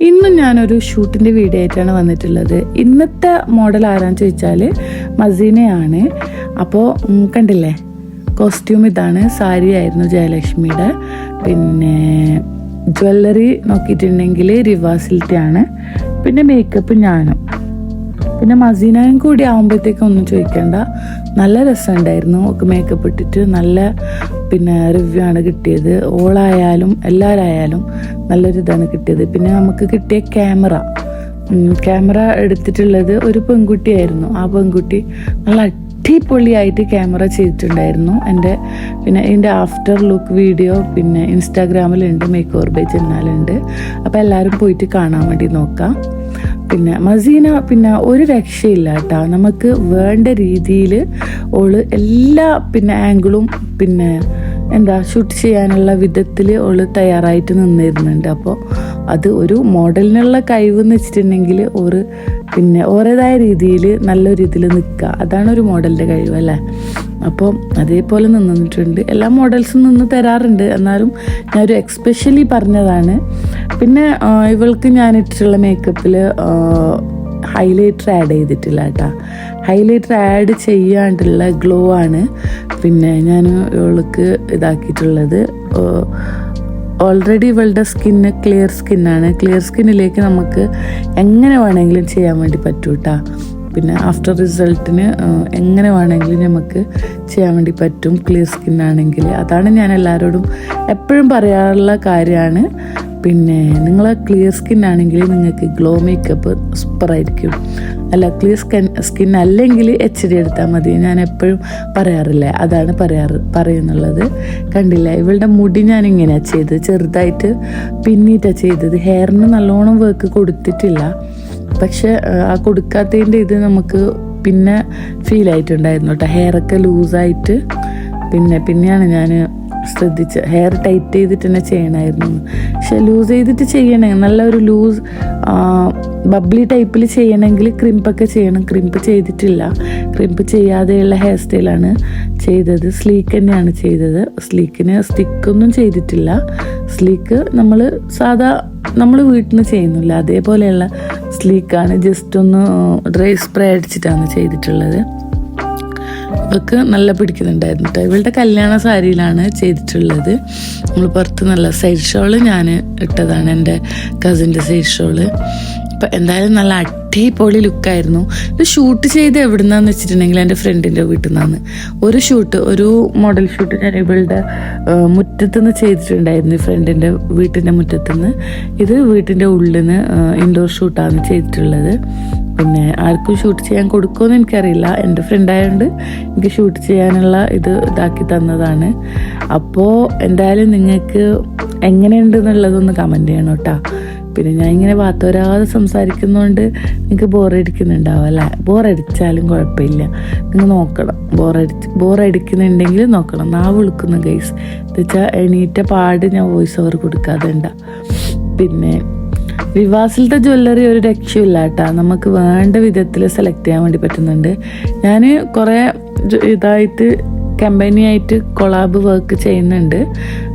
ഇന്നും ഞാനൊരു ഷൂട്ടിന്റെ വീഡിയോ ആയിട്ടാണ് വന്നിട്ടുള്ളത്. ഇന്നത്തെ മോഡൽ ആരാന്ന് ചോദിച്ചാൽ മസീനയാണ്. അപ്പോൾ കണ്ടില്ലേ? കോസ്റ്റ്യൂം ഇതാണ്. സാരി ആയിരുന്നു ജയലക്ഷ്മിയുടെ. പിന്നെ ജ്വല്ലറി നോക്കിയിട്ടുണ്ടെങ്കിൽ റിവാസിലിറ്റി ആണ് പിന്നെ മേക്കപ്പ് ഞാനും. പിന്നെ മസീനയും കൂടി ആകുമ്പോഴത്തേക്കും ഒന്നും ചോദിക്കണ്ട. നല്ല രസമുണ്ടായിരുന്നു. ഒക്കെ മേക്കപ്പ് ഇട്ടിട്ട് നല്ല പിന്നെ റിവ്യൂ ആണ് കിട്ടിയത്. ഓളായാലും എല്ലാവരായാലും നല്ലൊരു ഇതാണ് കിട്ടിയത്. പിന്നെ നമുക്ക് കിട്ടിയ ക്യാമറ ക്യാമറ എടുത്തിട്ടുള്ളത് ഒരു പെൺകുട്ടിയായിരുന്നു. ആ പെൺകുട്ടി നല്ല അടിപൊളിയായിട്ട് ക്യാമറ ചെയ്തിട്ടുണ്ടായിരുന്നു. എന്റെ പിന്നെ എന്റെ ആഫ്റ്റർ ലുക്ക് വീഡിയോ പിന്നെ ഇൻസ്റ്റാഗ്രാമിലുണ്ട് മേക്ക് ഓവർ ബൈ ചെന്നാലുണ്ട് അപ്പോൾ എല്ലാവരും പോയിട്ട് കാണാൻ വേണ്ടി നോക്കാം. പിന്നെ മസീന പിന്നെ ഒരു രക്ഷയില്ല കേട്ടോ നമുക്ക് വേണ്ട രീതിയിൽ ഓൾ എല്ലാ പിന്നെ ആംഗിളും പിന്നെ എന്താ ഷൂട്ട് ചെയ്യാനുള്ള വിധത്തിൽ ഓൾ തയ്യാറായിട്ട് നിന്നിരുന്നുണ്ട്. അപ്പോൾ അത് ഒരു മോഡലിനുള്ള കഴിവ് എന്ന് വെച്ചിട്ടുണ്ടെങ്കിൽ ഒരു പിന്നെ ഓരേതായ രീതിയിൽ നല്ലൊരു രീതിയിൽ നിൽക്കുക അതാണ് ഒരു മോഡലിന്റെ കഴിവ് അല്ലേ? അപ്പോൾ അതേപോലെ നിന്നിട്ടുണ്ട്. എല്ലാ മോഡൽസും നിന്ന് തരാറുണ്ട്. എന്നാലും ഒരു എക്സ്പെഷ്യലി പറഞ്ഞതാണ്. പിന്നെ ഇവൾക്ക് ഞാൻ ഇട്ടിട്ടുള്ള മേക്കപ്പിൽ ഹൈലൈറ്റർ ആഡ് ചെയ്തിട്ടില്ല കേട്ടോ. ഹൈലൈറ്റർ ആഡ് ചെയ്യാണ്ടുള്ള ഗ്ലോ ആണ്. പിന്നെ ഞാൻ ഇവൾക്ക് ഇതാക്കിയിട്ടുള്ളത് ഓൾറെഡി ഇവളുടെ സ്കിന്ന് ക്ലിയർ സ്കിന്നാണ് ക്ലിയർ സ്കിന്നിലേക്ക് നമുക്ക് എങ്ങനെ വേണമെങ്കിലും ചെയ്യാൻ വേണ്ടി പറ്റൂ കേട്ടോ പിന്നെ ആഫ്റ്റർ റിസൾട്ടിന് എങ്ങനെ വേണമെങ്കിലും നമുക്ക് ചെയ്യാൻ വേണ്ടി പറ്റും. ക്ലിയർ സ്കിന്നാണെങ്കിൽ അതാണ് ഞാൻ എല്ലാവരോടും എപ്പോഴും പറയാറുള്ള കാര്യമാണ്. പിന്നെ നിങ്ങൾ ക്ലിയർ സ്കിൻ ആണെങ്കിൽ നിങ്ങൾക്ക് ഗ്ലോ മേക്കപ്പ് സൂപ്പറായിരിക്കും അല്ല ക്ലിയർ സ്കിൻ സ്കിൻ അല്ലെങ്കിൽ എച്ച് ഡി എടുത്താൽ മതി. ഞാൻ എപ്പോഴും പറയാറില്ല അതാണ് പറയാറ് പറയുന്നുള്ളത്. കണ്ടില്ല ഇവളുടെ മുടി ഞാൻ ഇങ്ങനെയാണ് ചെയ്തത്. ചെറുതായിട്ട് പിന്നീട്ടാണ് ചെയ്തത്. ഹെയറിന് നല്ലോണം വർക്ക് കൊടുത്തിട്ടില്ല. പക്ഷെ ആ, കൊടുക്കാത്തതിന്റെ ഇത് നമുക്ക് പിന്നെ ഫീൽ ആയിട്ടുണ്ടായിരുന്നു കേട്ടോ. ഹെയറൊക്കെ ലൂസായിട്ട് പിന്നെ പിന്നെയാണ് ഞാൻ ശ്രദ്ധിച്ച്. ഹെയർ ടൈറ്റ് ചെയ്തിട്ട് തന്നെ ചെയ്യണമായിരുന്നു പക്ഷെ ലൂസ് ചെയ്തിട്ട് ചെയ്യണേ. നല്ലൊരു ലൂസ് ബബ്ലി ടൈപ്പിൽ ചെയ്യണമെങ്കിൽ ക്രിമ്പൊക്കെ ചെയ്യണം. ക്രിമ്പ് ചെയ്തിട്ടില്ല. ക്രിമ്പ് ചെയ്യാതെയുള്ള ഹെയർ സ്റ്റൈലാണ് ചെയ്തത്. സ്ലീക്ക് തന്നെയാണ് ചെയ്തത്. സ്ലീക്കിന് സ്റ്റിക്കൊന്നും ചെയ്തിട്ടില്ല. സ്ലീക്ക് നമ്മൾ സാധാ നമ്മൾ വീട്ടിൽ നിന്ന് ചെയ്യുന്നില്ല. അതേപോലെയുള്ള സ്ലീക്കാണ് ജസ്റ്റ് ഒന്ന് ഡ്രൈ സ്പ്രേ അടിച്ചിട്ടാണ് ചെയ്തിട്ടുള്ളത്. ഇവൾക്ക് നല്ല പിടിക്കുന്നുണ്ടായിരുന്നു കേട്ടോ ഇവളുടെ കല്യാണ സാരിയിലാണ് ചെയ്തിട്ടുള്ളത്. നമ്മൾ പുറത്ത് നല്ല സൈഡ് ഷോൾ ഞാൻ ഇട്ടതാണ് എന്റെ കസിന്റെ സൈഡ് ഷോൾ അപ്പം എന്തായാലും നല്ല അടിപൊളി ലുക്കായിരുന്നു ഇത് ഷൂട്ട് ചെയ്ത് എവിടുന്നാന്ന് വെച്ചിട്ടുണ്ടെങ്കിൽ എന്റെ ഫ്രണ്ടിന്റെ വീട്ടിൽ നിന്നാണ് ഒരു ഷൂട്ട് ഒരു മോഡൽ ഷൂട്ട് ഞാൻ ഇവളുടെ മുറ്റത്തുനിന്ന് ചെയ്തിട്ടുണ്ടായിരുന്നു ഫ്രണ്ടിന്റെ വീട്ടിന്റെ മുറ്റത്തുനിന്ന്. ഇത് വീട്ടിന്റെ ഉള്ളിൽ നിന്ന് ഇൻഡോർ ഷൂട്ടാണ് ചെയ്തിട്ടുള്ളത്. പിന്നെ ആർക്കും ഷൂട്ട് ചെയ്യാൻ കൊടുക്കുമെന്ന് എനിക്കറിയില്ല. എന്റെ ഫ്രണ്ടായതുകൊണ്ട് എനിക്ക് ഷൂട്ട് ചെയ്യാനുള്ള ഇത് ഇതാക്കി തന്നതാണ്. അപ്പോൾ എന്തായാലും നിങ്ങൾക്ക് എങ്ങനെയുണ്ട് എന്നുള്ളതൊന്ന് കമന്റ് ചെയ്യണം കേട്ടോ. പിന്നെ ഞാൻ ഇങ്ങനെ വാത്തോരാതെ സംസാരിക്കുന്നതുകൊണ്ട് നിങ്ങൾക്ക് ബോറടിക്കുന്നുണ്ടാവും അല്ലേ? ബോറടിച്ചാലും കുഴപ്പമില്ല. നിങ്ങൾ നോക്കണം. ബോറടിച്ച് ബോറടിക്കുന്നുണ്ടെങ്കിൽ നോക്കണം. നാവ് വിളിക്കുന്നു ഗൈസ് എന്താ വെച്ചാൽ എണീറ്റ പാട് ഞാൻ വോയിസ് ഓവർ കൊടുക്കാതെ ഉണ്ടാ. പിന്നെ വിവാസിലത്തെ ജ്വല്ലറി ഒരു രക്ഷയില്ല കേട്ടോ. നമുക്ക് വേണ്ട വിധത്തിൽ സെലക്ട് ചെയ്യാൻ വേണ്ടി പറ്റുന്നുണ്ട്. ഞാൻ കുറേ ഇതായിട്ട് കമ്പനിയായിട്ട് കൊളാബ് വർക്ക് ചെയ്യുന്നുണ്ട്.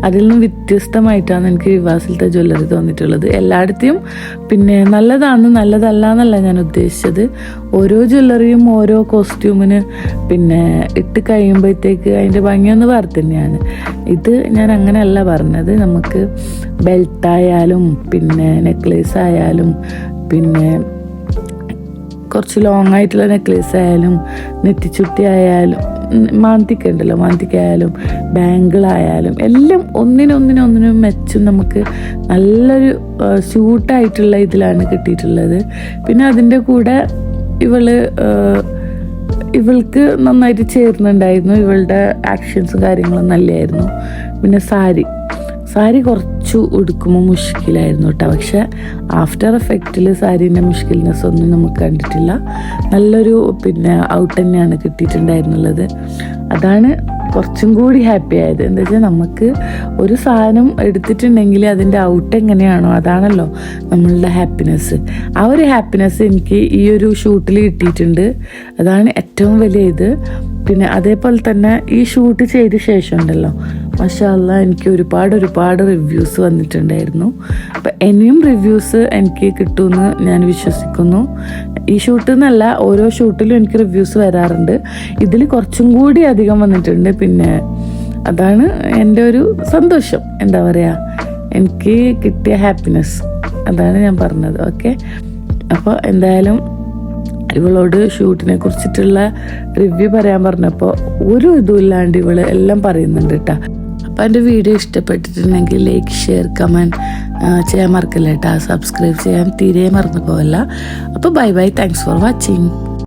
അതിൽ നിന്ന് വ്യത്യസ്തമായിട്ടാണ് എനിക്ക് വിവാസിലത്തെ ജ്വല്ലറി തോന്നിയിട്ടുള്ളത്. എല്ലായിടത്തെയും പിന്നെ നല്ലതാണ് നല്ലതല്ല എന്നല്ല ഞാൻ ഉദ്ദേശിച്ചത്. ഓരോ ജ്വല്ലറിയും ഓരോ കോസ്റ്റ്യൂമിന് പിന്നെ ഇട്ട് കഴിയുമ്പോഴത്തേക്ക് അതിന്റെ ഭംഗിയൊന്ന് വേറെ ഇത് ഞാൻ അങ്ങനെയല്ല പറഞ്ഞത്. നമുക്ക് ബെൽറ്റായാലും പിന്നെ നെക്ലേസ് ആയാലും പിന്നെ കുറച്ച് ലോങ് ആയിട്ടുള്ള നെക്ലേസ് ആയാലും നെറ്റിച്ചുട്ടി ആയാലും മാന്തിക്ക ഉണ്ടല്ലോ മാന്തിക്കായാലും ബാങ്കിളായാലും എല്ലാം ഒന്നിനൊന്നിനൊന്നിനും മെച്ചും നമുക്ക് നല്ലൊരു സ്യൂട്ടായിട്ടുള്ള ഇതിലാണ് കിട്ടിയിട്ടുള്ളത്. പിന്നെ അതിന്റെ കൂടെ ഇവൾ ഇവൾക്ക് നന്നായിട്ട് ചേർന്നുണ്ടായിരുന്നു ഇവളുടെ ആക്ഷൻസും കാര്യങ്ങളും നല്ലതായിരുന്നു പിന്നെ സാരി. സാരി കുറച്ചു ഉടുക്കുമ്പോൾ മുഷ്കിലായിരുന്നു കേട്ടോ. പക്ഷെ ആഫ്റ്റർ എഫക്റ്റിൽ സാരീന്റെ മുഷ്കിൽനെസ് ഒന്നും നമുക്ക് കണ്ടിട്ടില്ല. നല്ലൊരു പിന്നെ ഔട്ട് തന്നെയാണ് കിട്ടിയിട്ടുണ്ടായിരുന്നുള്ളത്. അതാണ് കുറച്ചും കൂടി ഹാപ്പി ആയത്. എന്താ വെച്ചാൽ നമുക്ക് ഒരു സാധനം എടുത്തിട്ടുണ്ടെങ്കിൽ അതിന്റെ ഔട്ട് എങ്ങനെയാണോ അതാണല്ലോ നമ്മളുടെ ഹാപ്പിനെസ് ആ ഒരു ഹാപ്പിനെസ് എനിക്ക് ഈ ഒരു ഷൂട്ടിൽ കിട്ടിയിട്ടുണ്ട്. അതാണ് ഏറ്റവും വലിയ ഇത്. പിന്നെ അതേപോലെ തന്നെ ഈ ഷൂട്ട് ചെയ്ത ശേഷം ഉണ്ടല്ലോ മഷാല്ല എനിക്ക് ഒരുപാട് ഒരുപാട് റിവ്യൂസ് വന്നിട്ടുണ്ടായിരുന്നു. അപ്പം ഇനിയും റിവ്യൂസ് എനിക്ക് കിട്ടുമെന്ന് ഞാൻ വിശ്വസിക്കുന്നു. ഈ ഷൂട്ടിൽ നിന്നല്ല ഓരോ ഷൂട്ടിലും എനിക്ക് റിവ്യൂസ് വരാറുണ്ട്. ഇതിൽ കുറച്ചും കൂടി അധികം വന്നിട്ടുണ്ട്. പിന്നെ അതാണ് എന്റെ ഒരു സന്തോഷം. എന്താ പറയുക എനിക്ക് കിട്ടിയ ഹാപ്പിനെസ് അതാണ് ഞാൻ പറഞ്ഞത് ഓക്കെ അപ്പോൾ എന്തായാലും ഇവളോട് ഷൂട്ടിനെ കുറിച്ചിട്ടുള്ള റിവ്യൂ പറയാൻ പറഞ്ഞപ്പോൾ ഒരു ഇതും ഇല്ലാണ്ട് ഇവൾ എല്ലാം പറയുന്നുണ്ട് കേട്ടോ. അപ്പോൾ എന്റെ വീഡിയോ ഇഷ്ടപ്പെട്ടിട്ടുണ്ടെങ്കിൽ ലൈക്ക് ഷെയർ കമന്റ് ചെയ്യാൻ മറക്കില്ല കേട്ടോ സബ്സ്ക്രൈബ് ചെയ്യാൻ തീരെ മറന്നു പോകല്ല അപ്പോൾ bye bye thanks for watching